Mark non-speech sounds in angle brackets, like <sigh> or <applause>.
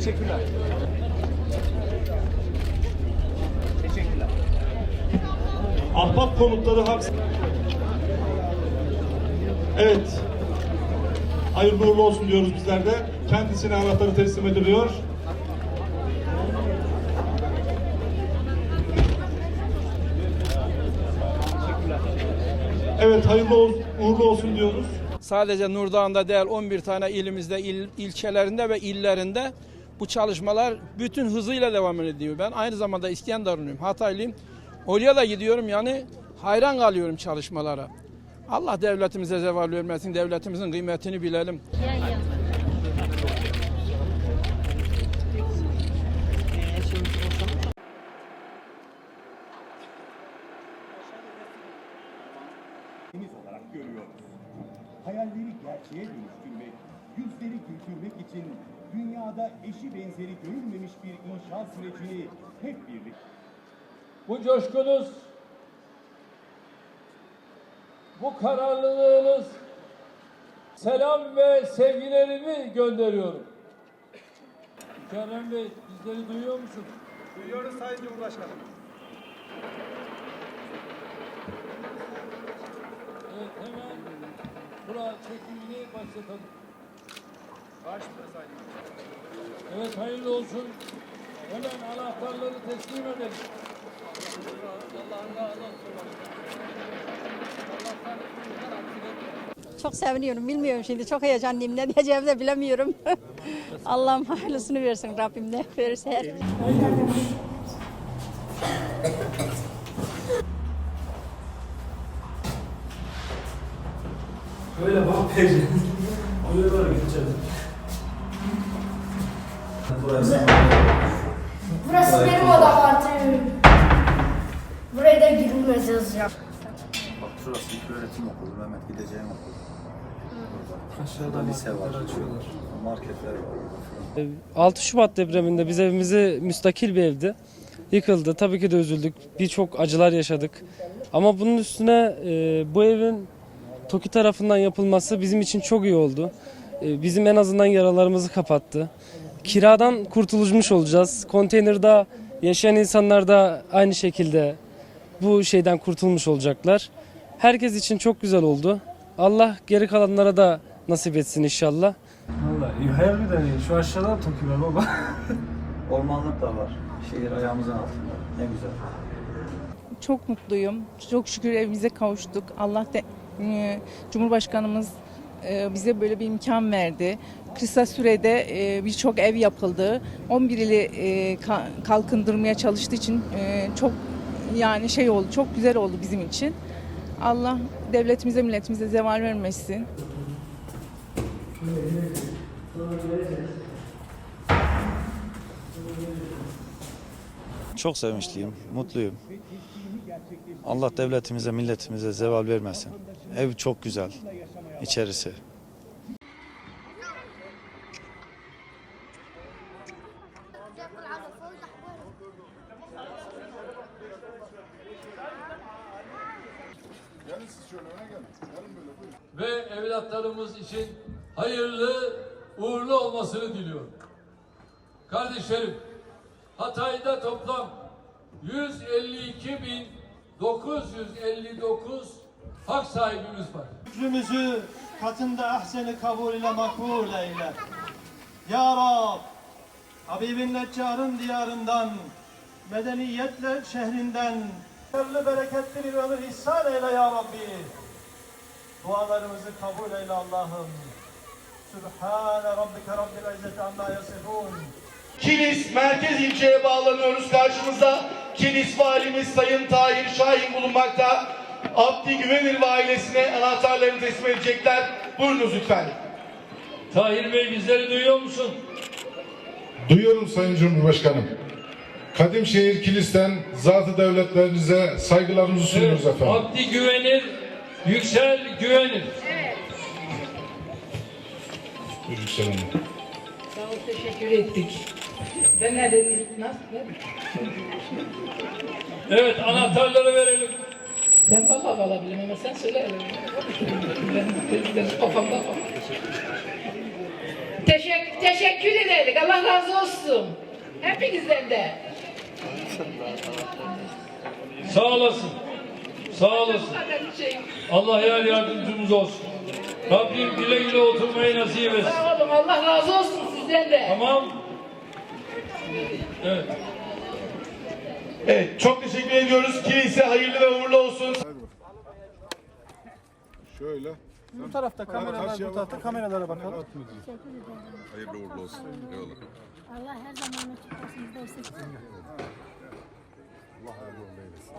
Teşekkürler. Teşekkürler. Ahbap konutları hak... Evet. Hayırlı uğurlu olsun diyoruz bizler de. Kendisine anahtarı teslim ediliyor. Evet, hayırlı uğurlu olsun diyoruz. Sadece Nurdağ'ında değil 11 tane ilimizde, il, ilçelerinde ve illerinde bu çalışmalar bütün hızıyla devam ediyor. Ben aynı zamanda İskenderunluyum, Hataylıyım. Oraya da gidiyorum yani hayran kalıyorum çalışmalara. Allah devletimize zeval vermesin, devletimizin kıymetini bilelim. Hayalleri gerçeğe dönüştürmek, yüzleri güldürmek için dünyada eşi benzeri görülmemiş bir inşaat sürecini hep birlikte bu coşkunuz, bu kararlılığınız, selam ve sevgilerimi gönderiyorum. Mükerrem Bey, bizleri duyuyor musun? Duyuyoruz Sayın Cumhurbaşkanım. Evet, hemen bura çekimini başlatalım. Evet, hayırlı olsun. Hemen anahtarları teslim edelim. Çok seviniyorum. Bilmiyorum şimdi. Çok heyecanlıyım. Ne diyeceğimi de bilemiyorum. <laughs> Allah'ım hayırlısını versin Rabbim ne verirse her. Böyle bak. Oraya doğru gideceğim. Burası. Burası benim oda kartım. Buraya da girilmez yazacağım. Bak şurası ilk öğretim okulu, Mehmet gideceğim okul. Burada. Aşağıda lise var. marketler açıyorlar. Marketler var. 6 Şubat depreminde biz evimizi müstakil bir evdi. Yıkıldı. Tabii ki de üzüldük. Birçok acılar yaşadık. Ama bunun üstüne e, bu evin TOKİ tarafından yapılması bizim için çok iyi oldu. E, bizim en azından yaralarımızı kapattı. Kiradan kurtulmuş olacağız. Konteynerde yaşayan insanlar da aynı şekilde bu şeyden kurtulmuş olacaklar. Herkes için çok güzel oldu. Allah geri kalanlara da nasip etsin inşallah. Vallahi hayal bir deneyin. Şu aşağıda var baba. <laughs> Ormanlık da var. Şehir ayağımızın altında. Ne güzel. Çok mutluyum. Çok şükür evimize kavuştuk. Allah da e, Cumhurbaşkanımız bize böyle bir imkan verdi. Kısa sürede e, birçok ev yapıldı. 11 ili e, ka- kalkındırmaya çalıştığı için e, çok yani şey oldu. Çok güzel oldu bizim için. Allah devletimize, milletimize zeval vermesin. Çok sevinçliyim, mutluyum. Allah devletimize, milletimize zeval vermesin. Ev çok güzel. İçerisi. ve evlatlarımız için hayırlı, uğurlu olmasını diliyorum. Kardeşlerim, Hatay'da toplam 152.959 hak sahibimiz var. Şükrümüzü katında ahseni kabul ile makbul eyle. Ya Rab, Habibin Neccar'ın diyarından, medeniyetle şehrinden, hayırlı bereketli bir ömür ihsan eyle ya Rabbi. Dualarımızı kabul eyle Allah'ım. Sübhane Rabbike Rabbil İzzeti Amma Yasifun. Kilis merkez ilçeye bağlanıyoruz. Karşımızda Kilis valimiz Sayın Tahir Şahin bulunmakta. Abdi Güvenir ve ailesine anahtarlarını teslim edecekler. Buyurunuz lütfen. Tahir Bey bizleri duyuyor musun? Duyuyorum Sayın Cumhurbaşkanım. Kadimşehir Kilis'ten zatı devletlerinize saygılarımızı sunuyoruz efendim. Abdi güvenir, yüksel güvenir. Yükselen. Teşekkür ettik. Ben ne dedim? Nasıl? Evet anahtarları verelim. Ben vallahi alabilirim ama sen söyle. Ben, ben kafamda Teşekkür teşekkür ederim. Allah razı olsun. Hepinizden de. Sağ olasın. Sağ olasın. Allah yar yardımcımız olsun. Rabbim güle güle oturmayı nasip etsin. Sağ olun. Allah razı olsun sizden de. Tamam. Evet. Evet çok teşekkür ediyoruz. Kilise hayırlı ve uğurlu olsun. Şöyle. Bu tarafta kameralar, bu tarafta kameralara bakalım. Hayırlı uğurlu olsun. Eyvallah. Allah her zaman açık olsun. Allah hayırlı uğurlu eylesin.